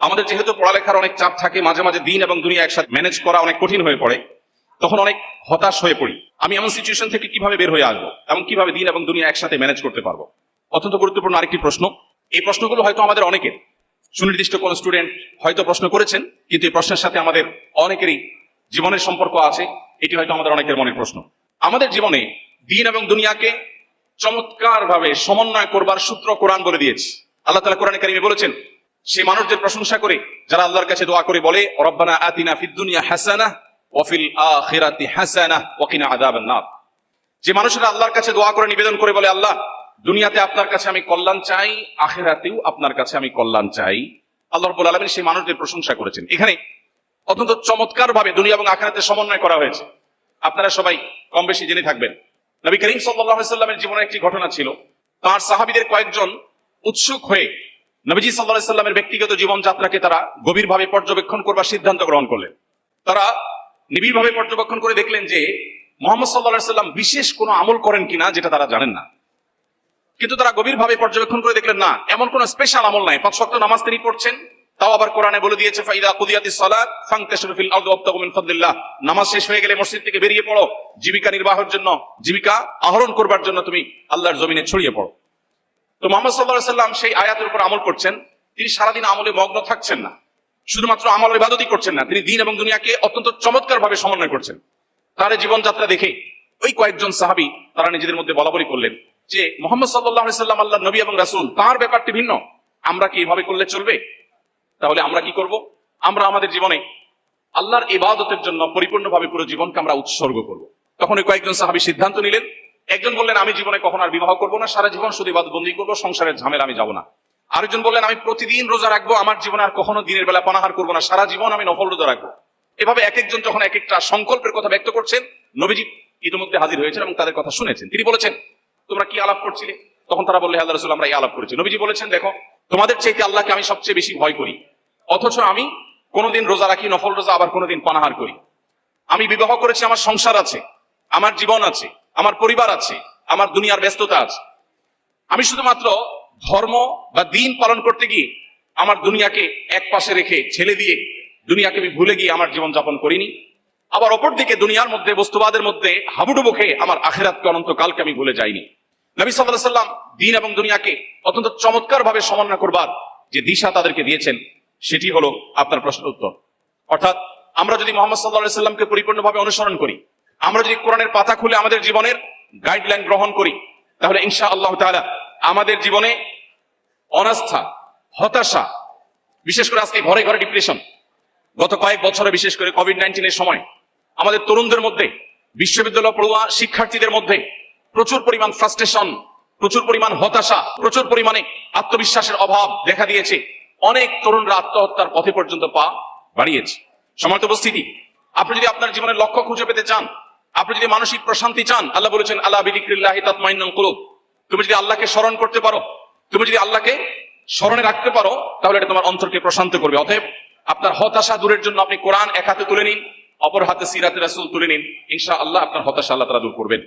আমাদের যেহেতু পড়ালেখার অনেক চাপ থাকে, মাঝে মাঝে দিন এবং দুনিয়া একসাথে ম্যানেজ করা অনেক কঠিন হয়ে পড়ে, তখন অনেক হতাশ হয়ে পড়ি। আমি এমন সিচুয়েশন থেকে কীভাবে বের হয়ে আসব এবং কীভাবে দিন এবং দুনিয়া একসাথে ম্যানেজ করতে পারব? অত্যন্ত গুরুত্বপূর্ণ আরেকটি প্রশ্ন। এই প্রশ্নগুলো হয়তো আমাদের অনেকের। সুনির্দিষ্ট কোন স্টুডেন্ট হয়তো প্রশ্ন করেছেন, কিন্তু এই প্রশ্নের সাথে আমাদের অনেকেরই জীবনের সম্পর্ক আছে। এটি হয়তো আমাদের অনেকের মনের প্রশ্ন। আমাদের জীবনে দিন এবং দুনিয়াকে চমৎকার ভাবে সমন্বয় করবার সূত্র কোরআন বলে দিয়েছে। আল্লাহ তালা কোরআন কারিমে বলেছেন সে মানুষদের প্রশংসা করে, যারা আল্লাহর কাছে দোয়া করে বলে, রব্বানা আতিনা ফিদ দুনিয়া হাসানা ওয়াফিল আখিরাতি হাসানা ওয়াকিনা আযাবান নার। যে মানুষেরা আল্লাহর কাছে দোয়া করে, নিবেদন করে বলে, আল্লাহ, দুনিয়াতে আপনার কাছে আমি কল্যাণ চাই, আখেরাতেও আপনার কাছে আমি কল্যাণ চাই। আল্লাহ রব্বুল আলামিন সেই মানুষদের প্রশংসা করেছেন। এখানে অত্যন্ত চমৎকার ভাবে দুনিয়া এবং আখেরাতের সমন্বয় করা হয়েছে। আপনারা সবাই কম বেশি জেনে থাকবেন, নবী করিম আলাইহি সাল্লামের জীবনে একটি ঘটনা ছিল। তার সাহাবীদের কয়েকজন উৎসুক হয়ে নবীজি আলাইহি সাল্লামের ব্যক্তিগত জীবনযাত্রাকে তারা গভীরভাবে পর্যবেক্ষণ করবার সিদ্ধান্ত গ্রহণ করলেন। তারা নিবিড়ভাবে পর্যবেক্ষণ করে দেখলেন যে মোহাম্মদ সাল্লাহ সাল্লাম বিশেষ কোনো আমল করেন কিনা যেটা তারা জানেন না। কিন্তু তারা গভীরভাবে পর্যবেক্ষণ করে দেখলেন, না, এমন কোন স্পেশাল আমল নাই। পাঁচ শক্ত নামাজ তিনি পড়ছেন, তাও আবার কোরআনে বলে দিয়েছে, ফাইদা কুদিয়াতি সালাত ফাংতাশিরু ফিল আরদি ওয়াবতাগু ফাদলিল্লাহ। নামাজ শেষ হয়ে গেলে মসজিদ থেকে বেরিয়ে পড়ো। জীবিকা নির্বাহের জন্য, জীবিকা আহরণ করবার জন্য তুমি আল্লাহর জমিনে ছড়িয়ে পড়ো। তো মোহাম্মদ সাল্লাহ সাল্লাম সেই আয়াতের উপর আমল করছেন। তিনি সারাদিন আমলে মগ্ন থাকছেন না। শুধুমাত্র আমল ইবাদতই করছেন না। তিনি দিন এবং দুনিয়াকে অত্যন্ত চমৎকার ভাবে সমন্বয় করছেন। তার জীবনযাত্রা দেখে ওই কয়েকজন সাহাবি তারা নিজেদের মধ্যে বলা বলি করলেন যে, মোহাম্মদ সাল্লাহ সাল্লাম আল্লাহ নবী এবং রাসুল, তার ব্যাপারটি ভিন্ন। আমরা কি এভাবে করলে চলবে? তাহলে আমরা কি করব? আমরা আমাদের জীবনে আল্লাহর ইবাদতের জন্য পরিপূর্ণভাবে পুরো জীবনকে আমরা উৎসর্গ করব। তখন ওই কয়েকজন সাহাবি সিদ্ধান্ত নিলেন একজন বললেন, আমি জীবনে কখন আর বিবাহ করব না, সারা জীবন শুধু বন্দী করব, সংসারের ঝামেলা আমি যাব না। আরেকজন বললেন, আমি প্রতিদিন রোজা রাখব, আমার জীবনে আর কখনো দিনের বেলা পানাহার করব না, সারা জীবন আমি নফল রোজা রাখব। এভাবে এক একজন যখন এক একটা সংকল্পের কথা ব্যক্ত করছেন, নবীজি ইতিমধ্যে হাজির হয়েছেন এবং তাদের কথা শুনেছেন। তিনি বলেছেন, তোমরা কি আলাপ করছিলে? তখন তারা বললে আল্লাহ রসুল, আমরা এই আলাপ করেছি। নবীজি বলেছেন, দেখো, তোমাদের চাইতে আল্লাহকে আমি সবচেয়ে বেশি ভয় করি। অথচ আমি কোনোদিন রোজা রাখি, নফল রোজা, আবার কোনোদিন পানাহার করি। আমি বিবাহ করেছি, আমার সংসার আছে, আমার জীবন আছে। আমার পরিবার আছে, আমার দুনিয়ার ব্যস্ততা আছে। আমি শুধুমাত্র ধর্ম বা দিন পালন করতে গিয়ে আমার দুনিয়াকে এক পাশে রেখে ছেলে দিয়ে দুনিয়াকে আমি ভুলে গিয়ে আমার জীবন যাপন করিনি। আবার অপরদিকে দুনিয়ার মধ্যে, বস্তুবাদের মধ্যে হাবুডুবু খেয়ে আমার আখেরাতকে অনন্তকালকে আমি ভুলে যাইনি। নবী সাল্লাহ সাল্লাম দিন এবং দুনিয়াকে অত্যন্ত চমৎকার ভাবে সমন্বয় করবার যে দিশা তাদেরকে দিয়েছেন, সেটি হলো আপনার প্রশ্ন উত্তর। অর্থাৎ আমরা যদি মোহাম্মদ সাল্লাহ সাল্লামকে পরিপূর্ণভাবে অনুসরণ করি আমরা যদি কোরআনের পাতা খুলে আমাদের জীবনের গাইডলাইন গ্রহণ করি, তাহলে ইনশা আল্লাহ তাআলা আমাদের জীবনে অনাস্থা, হতাশা, বিশেষ করে আজকে ঘরে ঘরে ডিপ্রেশন গত কয়েক বছরে বিশেষ করে কোভিড নাইন্টিনের সময় আমাদের তরুণদের মধ্যে, বিশ্ববিদ্যালয় পড়ুয়া শিক্ষার্থীদের মধ্যে প্রচুর পরিমাণ ফ্রাস্ট্রেশন প্রচুর পরিমাণ হতাশা, প্রচুর পরিমাণে আত্মবিশ্বাসের অভাব দেখা দিয়েছে। অনেক তরুণরা আত্মহত্যার পথে পর্যন্ত পা বাড়িয়েছে। সমাজ উপস্থিতি, আপনি যদি আপনার জীবনের লক্ষ্য খুঁজে পেতে চান আপনি যদি মানসিক প্রশান্তি চান, আল্লাহ বলেছেন আল্লাহ বিদিক্রিল্লাহি তাতমাইন্নুল কুলুব। তুমি যদি আল্লাহকে স্মরণ করতে পারো, তুমি যদি আল্লাহকে স্মরণে রাখতে পারো, তাহলে এটা তোমার অন্তরকে প্রশান্ত করবে। অতএব আপনার হতাশা দূরের জন্য আপনি কোরআন এক হাতে তুলে নিন, অপর হাতে সিরাতে রাসুল তুলে নিন। ইনশা আল্লাহ আপনার হতাশা আল্লাহ তারা দূর করবেন।